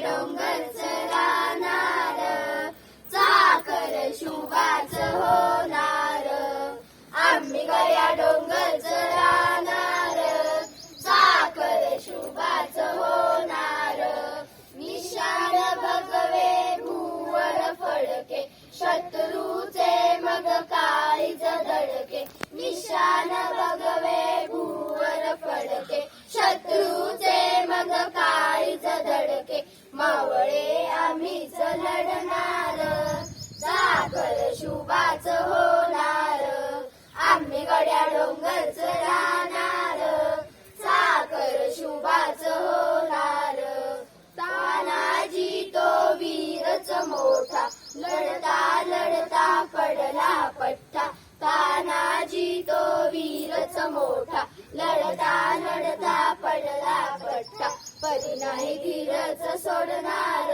डोंगर चराणार साखर चाकर होणार. आम्ही गया डोंगर चराणार चाकर शुगाच होणार. निशाण भगवे भुवन फडके शत्रूचे मग काळीज धडके. निशाण भगवे राहणार शुभाच होणार. तानाजी तो वीरच मोठा. लढता लढता पडला पट्टा. तानाजी तो वीरच मोठा. लढता लढता पडला पट्टा. परी नाही धीरच सोडणार.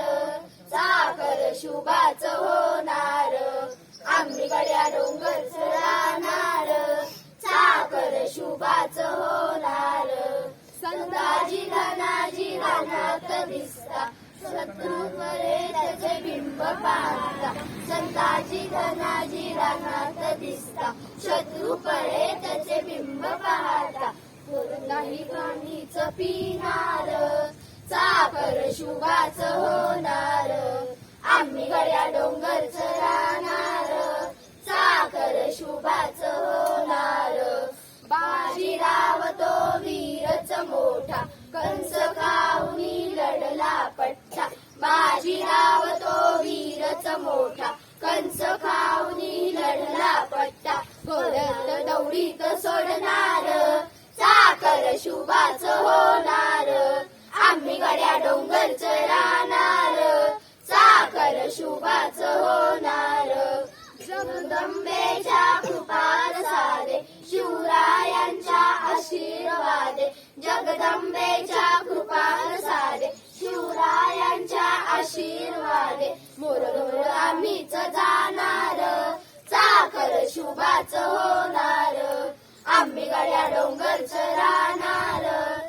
साखर शुभाच हो दिसता. परे त्याचे बिंब पाहता. संताजी धनाजी रानात दिसता. शत्रू परे त्याचे बिंब पाहता. कोणताही पाणीच पिणार चाकर शुभाच होणार. आम्ही गड्या डोंगरच घोडत सोडणार. साखर शुभाच होणार. आम्ही गड्या डोंगरच राहणार. साखर शुभाच होणार. जगदंबेच्या कृपार साधे शिवरायांच्या आशीर्वादे. जगदंबेच्या कृपार साधे शिवरायांच्या आशीर्वादे. मोर आम्हीच जाणार. साखर शुभाच होणार. आम्ही गड्या राहणार